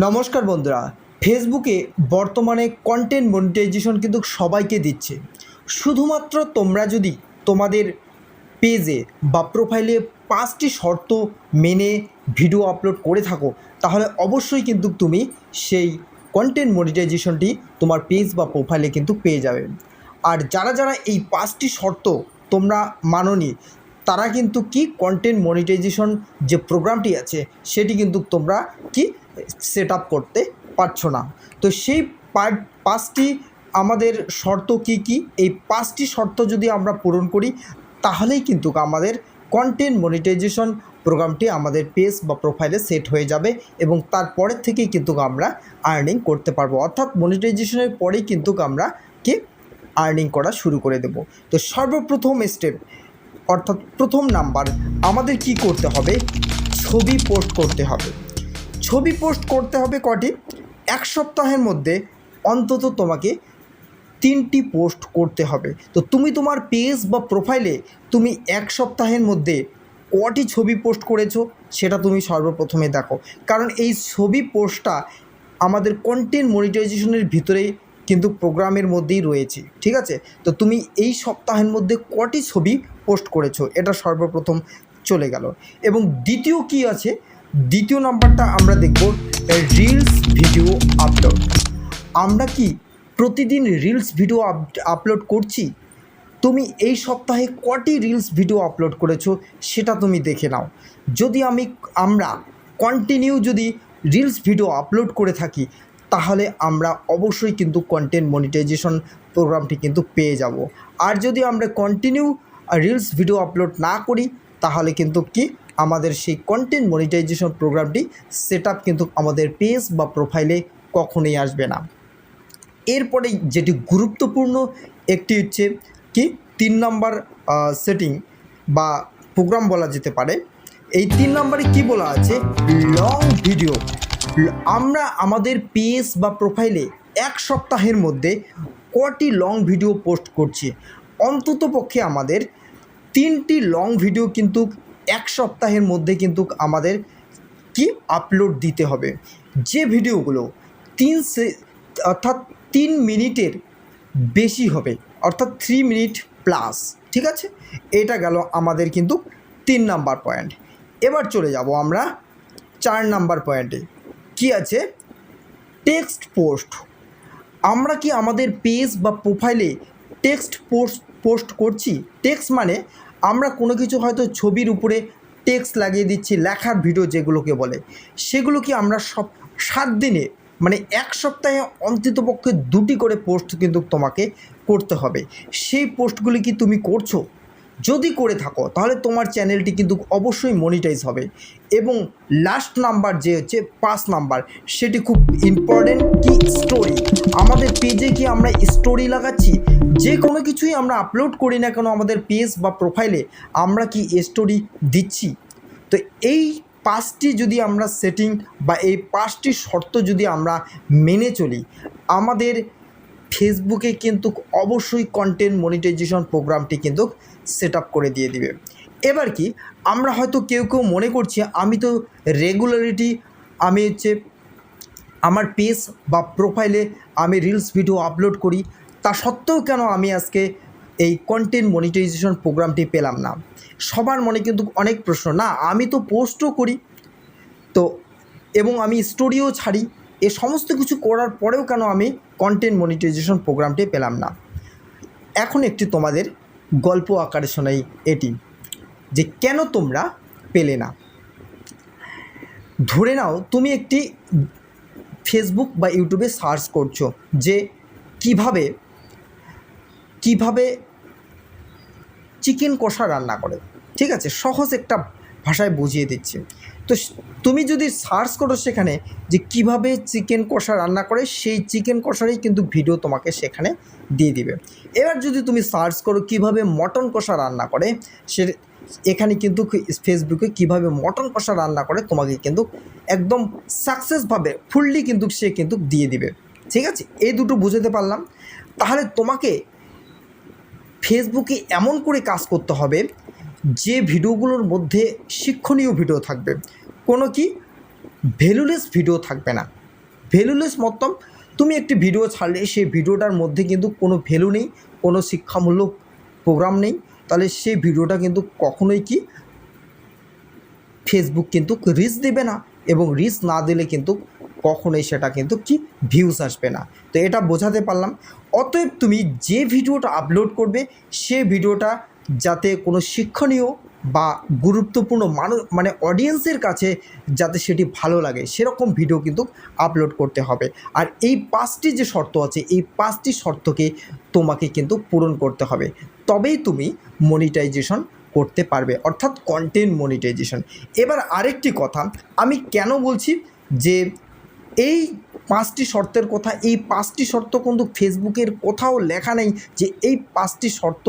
নমস্কার বন্ধুরা ফেসবুকে বর্তমানে কন্টেন্ট মনিটাইজেশন কিন্তু সবাইকে দিচ্ছে। শুধুমাত্র তোমরা যদি তোমাদের পেজে বা প্রোফাইলে পাঁচটি শর্ত মেনে ভিডিও আপলোড করে থাকো, তাহলে অবশ্যই কিন্তু তুমি সেই কন্টেন্ট মনিটাইজেশনটি তোমার পেজ বা প্রোফাইলে কিন্তু পেয়ে যাবে। আর যারা যারা এই পাঁচটি শর্ত তোমরা মাননি, তারা কিন্তু কি কন্টেন্ট মনিটাইজেশন যে প্রোগ্রামটি আছে, সেটি কিন্তু তোমরা কি সেট আপ করতে পারছ না। তো সেই পাঁচ, পাঁচটি আমাদের শর্ত কি কি? এই পাঁচটি শর্ত যদি আমরা পূরণ করি, তাহলেই কিন্তু আমাদের কন্টেন্ট মনিটাইজেশন প্রোগ্রামটি আমাদের পেজ বা প্রোফাইলে সেট হয়ে যাবে এবং তারপরের থেকেই কিন্তু আমরা আর্নিং করতে পারব। অর্থাৎ মনিটাইজেশনের পরেই কিন্তু আমরা কি? আর্নিং করা শুরু করে দেব। তো সর্বপ্রথম স্টেপ অর্থাৎ প্রথম নাম্বার আমাদের কি করতে হবে? ছবি পোস্ট করতে হবে। ছবি পোস্ট করতে হবে কটি? এক সপ্তাহের মধ্যে অন্তত তোমাকে তিনটি পোস্ট করতে হবে। তো তুমি তোমার পেজ বা প্রোফাইলে তুমি এক সপ্তাহের মধ্যে কটি ছবি পোস্ট করেছ সেটা তুমি সর্বপ্রথমে দেখো। কারণ এই ছবি পোস্টটা আমাদের কন্টেন্ট মনিটাইজেশনের ভিতরেই কিন্তু প্রোগ্রামের মধ্যেই রয়েছে, ঠিক আছে? তো তুমি এই সপ্তাহের মধ্যে কটি ছবি পোস্ট করেছ, এটা সর্বপ্রথম চলে গেল। এবং দ্বিতীয় কি আছে? দ্বিতীয় নাম্বারটা আমরা দেখব রিলস ভিডিও আপলোড আমরা কি প্রতিদিন রিলস ভিডিও আপলোড করছি? তুমি এই সপ্তাহে কটি রিলস ভিডিও আপলোড করেছ সেটা তুমি দেখে নাও। যদি আমি, আমরা কন্টিনিউ যদি রিলস ভিডিও আপলোড করে থাকি, তাহলে আমরা অবশ্যই কিন্তু কন্টেন্ট মনিটাইজেশন প্রোগ্রামটি কিন্তু পেয়ে যাব। আর যদি আমরা কন্টিনিউ রিলস ভিডিও আপলোড না করি, তাহলে কিন্তু কি আমাদের সেই কন্টেন্ট মনিটাইজেশন প্রোগ্রামটি সেট কিন্তু আমাদের পেজ বা প্রোফাইলে কখনোই আসবে না। এরপরে যেটি গুরুত্বপূর্ণ একটি হচ্ছে কি তিন নম্বর সেটিং বা প্রোগ্রাম বলা যেতে পারে। এই তিন নম্বরে কি বলা আছে? লং ভিডিও আমরা আমাদের পেজ বা প্রোফাইলে এক সপ্তাহের মধ্যে কটি লং ভিডিও পোস্ট করছি। অন্তত পক্ষে আমাদের তিনটি লং ভিডিও কিন্তু এক সপ্তাহের মধ্যে কিন্তু আমাদের কি আপলোড দিতে হবে। যে ভিডিওগুলো তিন সে, অর্থাৎ তিন মিনিটের বেশি হবে, অর্থাৎ থ্রি মিনিট প্লাস ঠিক আছে? এটা গেল আমাদের কিন্তু তিন নাম্বার পয়েন্ট এবার চলে যাব আমরা চার নাম্বার পয়েন্টে কি আছে? টেক্সট পোস্ট আমরা কি আমাদের পেজ বা প্রোফাইলে টেক্সট পোস্ট পোস্ট করছি? টেক্সট মানে আমরা কোনো কিছু হয়তো ছবির উপরে টেক্সট লাগিয়ে দিচ্ছি, লেখার ভিডিও যেগুলোকে বলে, সেগুলো কি আমরা সব সাত দিনে মানে এক সপ্তাহে অন্ততপক্ষে দুটি করে পোস্ট কিন্তু তোমাকে করতে হবে। সেই পোস্টগুলি কি তুমি করছ? যদি করে থাকো, তাহলে তোমার চ্যানেলটি কিন্তু অবশ্যই মনিটাইজ হবে। এবং লাস্ট নাম্বার যে হচ্ছে পাঁচ নাম্বার সেটি খুব ইম্পর্টেন্ট কি স্টোরি আমাদের পেজে কি আমরা স্টোরি লাগাচ্ছি? যে কোনো কিছুই আমরা আপলোড করি না কেন আমাদের পেজ বা প্রোফাইলে আমরা কি স্টোরি দিচ্ছি? তো এই পাঁচটি যদি আমরা সেটিং বা এই পাঁচটি শর্ত যদি আমরা মেনে চলি, আমাদের ফেসবুকে কিন্তু অবশ্যই কন্টেন্ট মনিটাইজেশন প্রোগ্রামটি কিন্তু সেট করে দিয়ে দিবে। এবার কি, আমরা হয়তো কেউ কেউ মনে করছি, আমি তো রেগুলারিটি আমি হচ্ছে আমার পেজ বা প্রোফাইলে আমি রিলস ভিডিও আপলোড করি, তা সত্ত্বেও কেন আমি আজকে এই কন্টেন্ট মনিটাইজেশন প্রোগ্রামটি পেলাম না? সবার মনে কিন্তু অনেক প্রশ্ন, না, আমি তো পোস্টও করি, তো এবং আমি স্টোরিও ছাড়ি এ সমস্ত কিছু করার পরেও কেন আমি কন্টেন্ট মনিটাইজেশন প্রোগ্রামটি পেলাম না? এখন একটি তোমাদের গল্প আকারে শোনাই এটি, যে কেন তোমরা পেলে না? ধরে নাও, তুমি একটি ফেসবুক বা ইউটিউবে সার্চ করছ, যে কীভাবে কীভাবে চিকেন কষা রান্না করে, ঠিক আছে? সহজ একটা ভাষায় বুঝিয়ে দিচ্ছে। তো তুমি যদি সার্চ করো সেখানে যে কীভাবে চিকেন কষা রান্না করে, সেই চিকেন কষারই কিন্তু ভিডিও তোমাকে সেখানে দিয়ে দিবে। এবার যদি তুমি সার্চ করো কীভাবে মটন কষা রান্না করে, সে, এখানে কিন্তু ফেসবুকে কীভাবে মটন কষা রান্না করে তোমাকে কিন্তু একদম সাকসেসভাবে, ফুললি কিন্তু সে কিন্তু দিয়ে দিবে। ঠিক আছে? এই দুটো বুঝাতে পারলাম। তাহলে তোমাকে ফেসবুকে এমন করে কাজ করতে হবে যে ভিডিওগুলোর মধ্যে শিক্ষণীয় ভিডিও থাকবে। কোনো কি? ভ্যালুলেস ভিডিও থাকবে না। ভ্যালুলেস মতলব তুমি একটি ভিডিও ছাড়লে সেই ভিডিওটার মধ্যে কিন্তু কোনো ভ্যালু নেই, কোনো শিক্ষামূলক প্রোগ্রাম নেই। তাহলে সেই ভিডিওটা কিন্তু কখনোই কি? ফেসবুক কিন্তু রিচ দেবে না এবং রিচ না দিলে কিন্তু কখনোই সেটা কিন্তু কি? ভিউস আসবে না। তো এটা বোঝাতে পারলাম। অতএব তুমি যে ভিডিওটা আপলোড করবে, সে ভিডিওটা যাতে কোনো শিক্ষণীয় বা গুরুত্বপূর্ণ মানুষ মানে অডিয়েন্সের কাছে যাতে সেটি ভালো লাগে, সেরকম ভিডিও কিন্তু আপলোড করতে হবে। আর এই পাঁচটি যে শর্ত আছে, এই পাঁচটি শর্তকে তোমাকে কিন্তু পূরণ করতে হবে। তবেই তুমি মনিটাইজেশন করতে পারবে, অর্থাৎ কন্টেন্ট মনিটাইজেশন এবার আরেকটি কথা, আমি কেন বলছি যে এই পাঁচটি শর্তের কথা, এই পাঁচটি শর্ত কিন্তু ফেসবুকের কোথাও লেখা নেই যে এই পাঁচটি শর্ত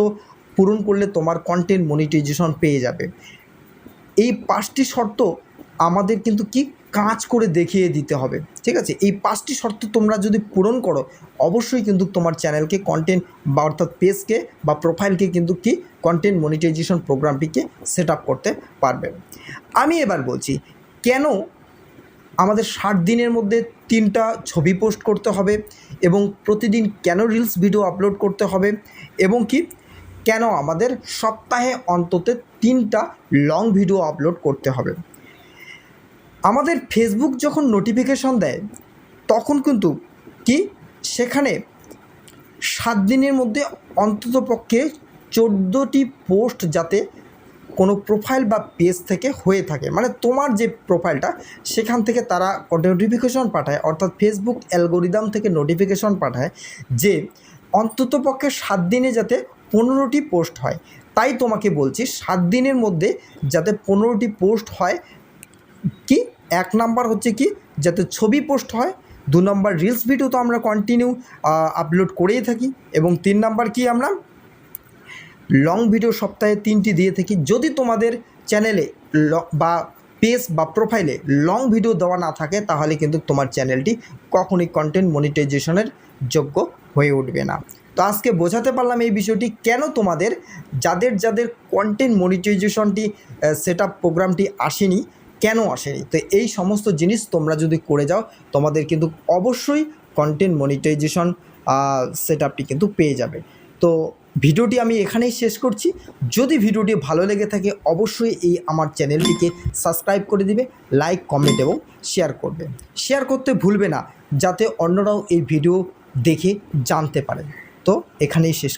পূরণ করলে তোমার কন্টেন্ট মনিটাইজেশন পেয়ে যাবে। এই পাঁচটি শর্ত আমাদের কিন্তু কি? কাজ করে দেখিয়ে দিতে হবে, ঠিক আছে? এই পাঁচটি শর্ত তোমরা যদি পূরণ করো, অবশ্যই কিন্তু তোমার চ্যানেলকে কন্টেন্ট বা অর্থাৎ পেজকে বা প্রোফাইলকে কিন্তু কি? কন্টেন্ট মনিটাইজেশন প্রোগ্রামটিকে সেট করতে পারবে। আমি এবার বলছি, কেন আমাদের ষাট দিনের মধ্যে তিনটা ছবি পোস্ট করতে হবে এবং প্রতিদিন কেন রিলস ভিডিও আপলোড করতে হবে এবং কি? কেন আমাদের সপ্তাহে অন্তত তিনটা লং ভিডিও আপলোড করতে হবে? আমাদের ফেসবুক যখন নোটিফিকেশন দেয়, তখন কিন্তু কি? সেখানে সাত দিনের মধ্যে অন্ততপক্ষে চোদ্দোটি পোস্ট যাতে কোনো প্রোফাইল বা পেজ থেকে হয়ে থাকে। মানে তোমার যে প্রোফাইলটা সেখান থেকে তারা নোটিফিকেশন পাঠায়, অর্থাৎ ফেসবুক অ্যালগোরিদম থেকে নোটিফিকেশন পাঠায় যে অন্ততপক্ষে সাত দিনে যাতে পনেরোটি পোস্ট হয়। তাই তোমাকে বলছি, সাত দিনের মধ্যে যাতে পনেরোটি পোস্ট হয়, কি এক নাম্বার হচ্ছে কি, যাতে ছবি পোস্ট হয়, দু নম্বর রিলস ভিডিও তো আমরা কন্টিনিউ আপলোড করেই থাকি এবং তিন নাম্বার কি আমরা লং ভিডিও সপ্তাহে তিনটি দিয়ে থাকি। যদি তোমাদের চ্যানেলে বা পেজ বা প্রোফাইলে লং ভিডিও দেওয়া না থাকে, তাহলে কিন্তু তোমার চ্যানেলটি কখনই কন্টেন্ট মনিটাইজেশনের যোগ্য হয়ে উঠবে না। তো আজকে বোঝাতে পারলাম এই বিষয়টি কেন তোমাদের যাদের যাদের কন্টেন্ট মনিটাইজেশনটি সেট প্রোগ্রামটি আসেনি, কেন আসেনি? তো এই সমস্ত জিনিস তোমরা যদি করে যাও, তোমাদের কিন্তু অবশ্যই কন্টেন্ট মনিটাইজেশন সেট কিন্তু পেয়ে যাবে। তো ভিডিওটি আমি এখানেই শেষ করছি। যদি ভিডিওটি ভালো লেগে থাকে, অবশ্যই এই আমার চ্যানেলটিকে সাবস্ক্রাইব করে দিবে লাইক কমেন্ট এবং শেয়ার করবে। শেয়ার করতে ভুলবে না, যাতে অন্যরাও এই ভিডিও দেখে জানতে পারে। এখানেই শেষ